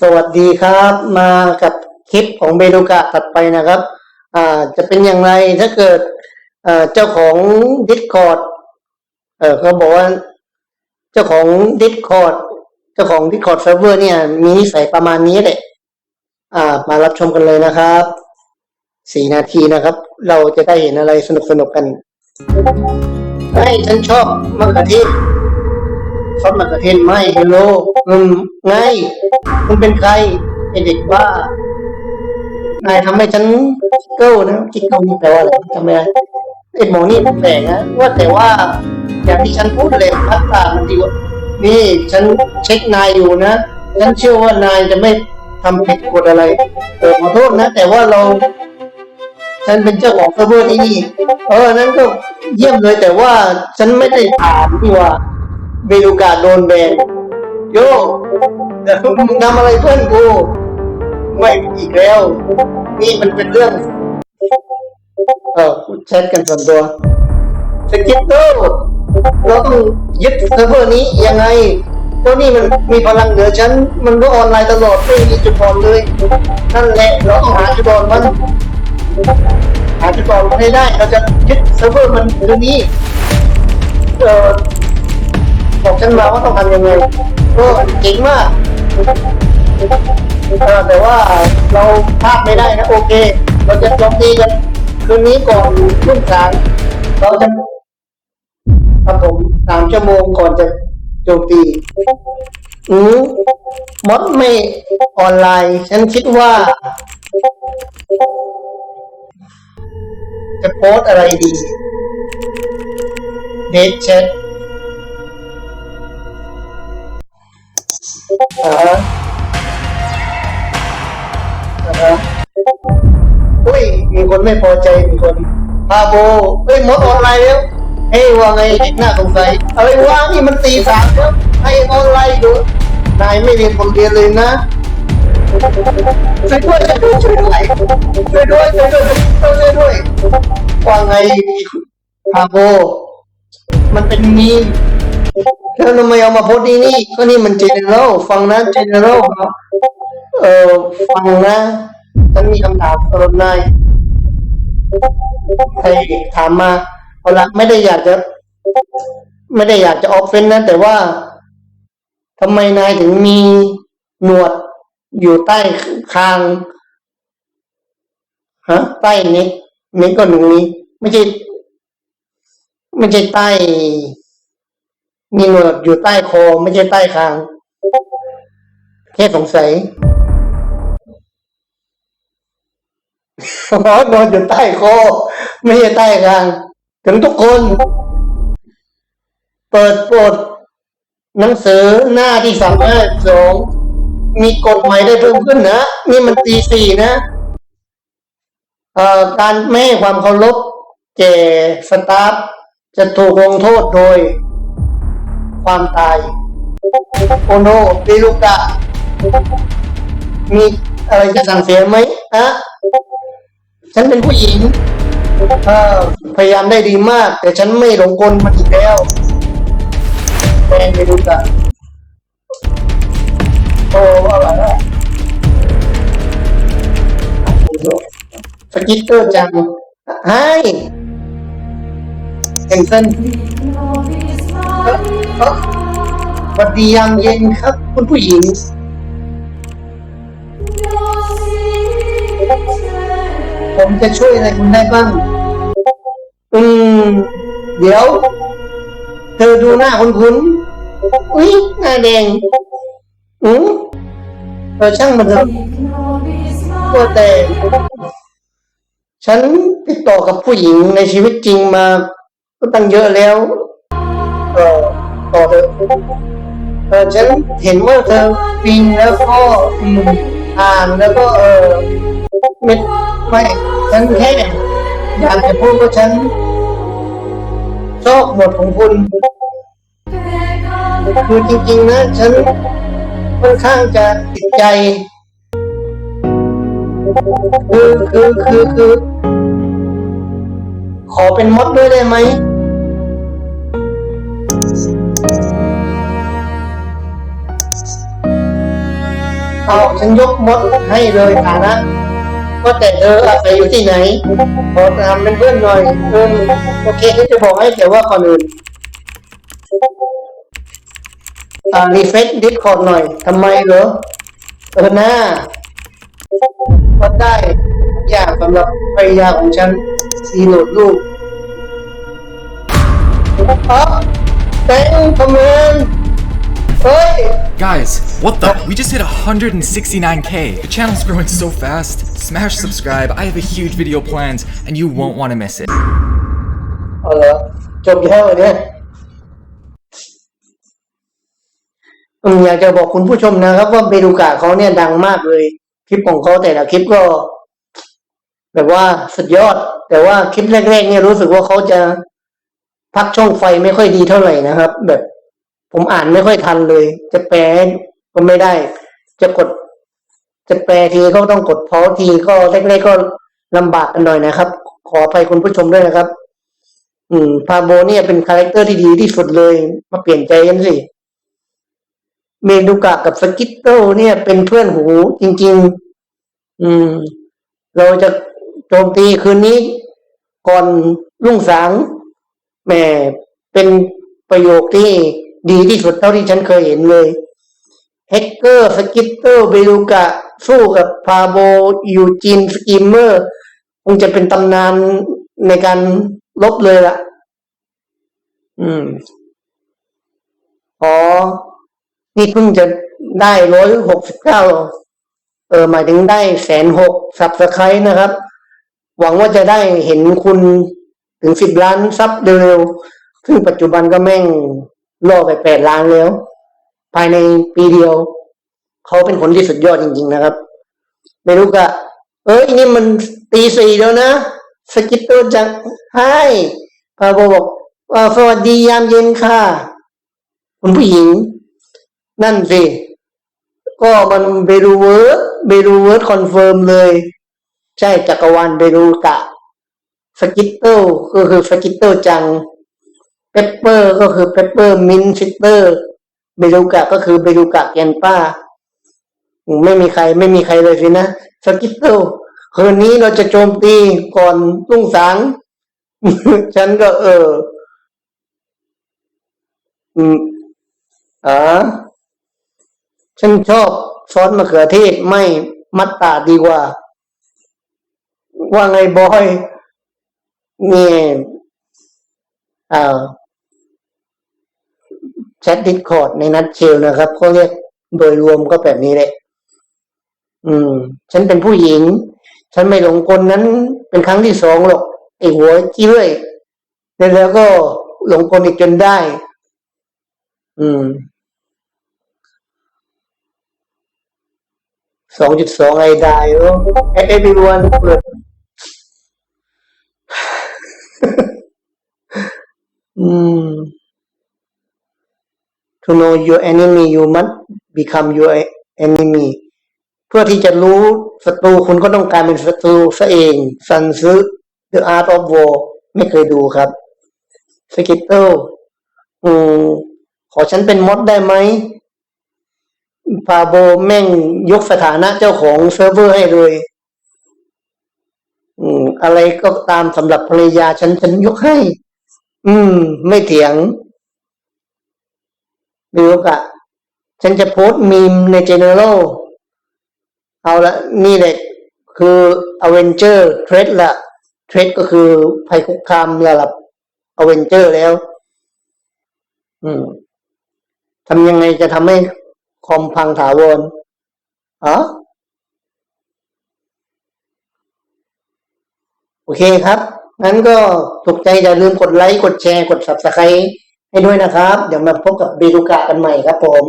สวัสดีครับมากับคลิปของเบลูกะถัดไปนะครับอ่าจะเป็นอย่างไรถ้าเกิดเจ้าของ Discord เออเขาบอกว่า เจ้าของ Discord เจ้าของ Discord server เนี่ย มีนิสัยประมาณนี้แหละอ่า มารับชมกันเลยนะครับสี่นาทีนะครับ เราจะได้เห็นอะไรสนุกสนุกกันไอ้ยฉันชอบมะเขือเทศ ซอสมะเขือเทศไมเฮลโลอืมไงคุณเป็นใครไอเด็กบ้านายทำให้ฉันเกิลนะจิกเกิลนี่แปลว่าอะไรจำไม่ได้ไอหมอนี่แปลกนะว่าแต่ว่าอย่างที่ฉันพูดเลยพัตตามันดีว่านี่ฉันเช็คนายอยู่นะฉันเชื่อว่านายจะไม่ทำผิดกฎอะไรเออขอโทษนะ แต่ว่าเรา ฉันเป็นเจ้าของเซิร์ฟเวอร์ที่นี่ เออ นั้นก็เยี่ยมเลยแต่ว่าฉันไม่ได้ถามที่ว่า เบลูกาสโดนแบนโยแต่มึงทำอะไรเพื่อนกูไม่อีกแล้ว นี่มันเป็นเรื่อง เออแชทกันส่วนตัวสกิปโตเราต้องยึดเซิร์ฟเวอร์นี้ยังไงเพราะนี่มันมีพลังเหนือฉัน มันก็ออนไลน์ตลอดไม่มีจุดอ่อนเลย นั่นแหละเราต้องหาจุดอ่อนมันหาจุดอ่อนมันให้ได้ เราจะยึดเซิร์ฟเวอร์มันคืนนี้ เออ บอกฉันมาว่าต้องทำยังไงก็เจ๋งมากแต่ว่าเราพลาดไม่ได้นะโอเค เราจะโจมตีกันคืนนี้ก่อนรุ่งสางเราจะครับผมสามชั่วโมงก่อนจะโจมตีอืมมดไม่ออนไลน์ ฉันคิดว่า จะโพสอะไรดี เดทแชท อ่าฮะอ่าฮะอุ้ย มีคนไม่พอใจ มีคนพาโบเฮ้ยมดออนไลน์แล้วเฮ้ยว่าไงเด็กหน้าสงสัยอะไรวะนี่มันตีสามแล้วให้ออนไลน์ดูนายไม่เรียนผมเรียนเลยนะช่วยด้วยช่วยด้วยช่วยด้วยช่วยด้วยช่วยด้วยช่วยด้วยว่าไงพาโบมันเป็นมีม แล้วทำไมเอามาโพสต์ที่นี่ ก็นี่มัน general ฟังนะ general ครับเออฟังนะฉันมีคำถามสำหรับนายใครถามมาเอาละไม่ได้อยากจะ ไม่ได้อยากจะออฟเฟนนะ แต่ว่าทำไมนายถึงมีหนวดอยู่ใต้คางฮะใต้เน็กเน็กก็หนูนี้ ไม่ใช่ ไม่ใช่ใต้ มีหนวดอยู่ใต้คอไม่ใช่ใต้คาง แค่สงสัยอ๋อนอนอยู่ใต้คอไม่ใช่ใต้คาง ถึงทุกคน เปิดปดหนังสือหน้าที่สามห้าสองมีกฎใหม่ได้เพิ่มขึ้นนะนี่มันตีสี่นะการไม่ให้ความเคารพแก่สตาฟจะถูกลงโทษโดย ความตาย โอโนเบลูกะมีอะไรจะสั่งเสียไหมฮะฉันเป็นผู้หญิงพยายามได้ดีมาก แต่ฉันไม่หลงกลมันอีกแล้วแฟนเบลูกะโอ้อะไรอะสกิตเตอร์จังไฮแองเซน เอ่อเอ่อสวัสดียามเย็นครับ คุณผู้หญิง ผมจะช่วยอะไรคุณได้บ้าง อืม เดี๋ยว เธอดูหน้าคุณคุณอุ้ยหน้าแดงอืมเออช่างมันเถอะก็แต่ฉันติดต่อกับผู้หญิงในชีวิตจริงมา ก็ตั้งเยอะแล้ว เออต่อเถอะเออฉันเห็นว่าเธอปีนแล้วก็อืมอ่านแล้วก็เออไม่ไม่ฉันแค่อยากจะพูดว่าฉันชอบหมดของคุณคือจริงๆนะฉันค่อนข้างจะติดใจคือคือคือคือขอเป็นมดด้วยได้ไหม อาฉันยกมดให้เลยฐานะก็แต่เธออาศัยอยู่ที่ไหนขอตามเป็นเพื่อนหน่อยเออโอเคฉันจะบอกให้แต่ว่าก่อนอื่นอ่ารีเฟซดิสคอร์ดหน่อยทำไมเหรอเออหน้าวัดได้อย่างสำหรับภรรยาของฉันซีโหลดลูกอ๋อแตงคอมเมน เฮ้ย Guys, what the? We just hit 169k. The channel's growing so fast. Smash subscribe. I have a huge video planned, and you won't want to miss it. เอาเหรอจบแล้วเหรอเนี่ยอืมอยากจะบอกคุณผู้ชมนะครับ ว่าเบลูกาเขาเนี่ยดังมากเลย คลิปของเขาแต่ละคลิปก็ แบบว่าสุดยอด แต่ว่าคลิปแรกๆเนี่ยรู้สึกว่าเขาจะพักช่องไฟไม่ค่อยดีเท่าไหร่นะครับ แบบ ผมอ่านไม่ค่อยทันเลย จะแปลก็ไม่ได้ จะกด จะแปลทีก็ต้องกดพอทีก็แรกๆก็ลำบากกันหน่อยนะครับ ขออภัยคุณผู้ชมด้วยนะครับ อืมพาโบเนี่ยเป็นคาแรคเตอร์ที่ดีที่สุดเลย มาเปลี่ยนใจกันสิเมดูกะกับสกิตโตเนี่ยเป็นเพื่อนหูจริง ๆ อืม เราจะโจมตีคืนนี้ ก่อนรุ่งสางแหมเป็นประโยคที่ ดีที่สุดเท่าที่ฉันเคยเห็นเลยแฮกเกอร์สกิตเตอร์เบลูกะ สู้กับพาโบยูจินสกิมเมอร์คงจะเป็นตำนานในการลบเลยล่ะ อืม อ๋อ นี่เพิ่งจะได้ร้อยหกสิบเก้าเออหมายถึงได้แสนหกสับสไครนะครับ หวังว่าจะได้เห็นคุณถึงสิบล้านซับเร็วๆซึ่งปัจจุบันก็แม่ง ล่อไปแปดล้านแล้ว ภายในปีเดียว เขาเป็นคนที่สุดยอดจริง ๆ นะครับ ไม่รู้กะเอ้ยนี่มันตีสี่แล้วนะสกิปเตจังให้พาโบบอกสวัสดียามเย็นค่ะ คุณผู้หญิง นั่นสิก็มันเบรูเวิร์ดเบรูเวิร์ดคอนเฟิร์มเลย ใช่จักรวาลเบรูกะสกิตเตอร์ก็คือสกิตเตจัง ปปเปอร์ก็คือเปปเปอร์มินฟิตเตอร์เบรูกะก็คือเบรูกะแกนป้า ไม่มีใครไม่มีใครเลยสินะสกิตเตอร์คืนนี้เราจะโจมตีก่อนรุ่งสาง ฉันก็เออ อืมอ๋อฉันชอบซอสมะเขือเทศไม่มัตตาดดีกว่า ว่าไงบอยนี่อ่า แชทดิสคอร์ดในนัดเชลนะครับเขาเรียกโดยรวมก็แบบนี้แหละ อืม ฉันเป็นผู้หญิง ฉันไม่หลงกลนั้นเป็นครั้งที่สองหรอกไอหัวจี้เรื่อยแล้วก็หลงกลอีกจนได้ อืมสองจุดสองไอได้โอ้ everyone เปิดอืม to know your enemy you must become your enemy เพื่อที่จะรู้ศัตรูคุณก็ต้องกลารเป็นศัตรูซะเองซันซึ The Art of War ไม่เคยดูครับสกิตเตอร์อืมขอฉันเป็นมดได้ไหมพาโบแม่งยกสถานะเจ้าของเซิร์ฟเวอร์ให้เลย อืม อะไรก็ตามสำหรับภรรยาฉันฉันยกให้ อืม ไม่เถียง ดูกะฉันจะโพสต์มีมใน general เอาละนี่แหละคือ Avenger Threat ละ Threat ก็คือภัยคุกคามระดับ Avenger แล้ว อืมทำยังไงจะทำให้คอมพังถาวรอ๋อโอเคครับ งั้นก็ถูกใจอย่าลืมกดไลค์ กดแชร์ กด subscribe ให้ด้วยนะครับ เดี๋ยวมาพบกับเบลูกากันใหม่ครับผม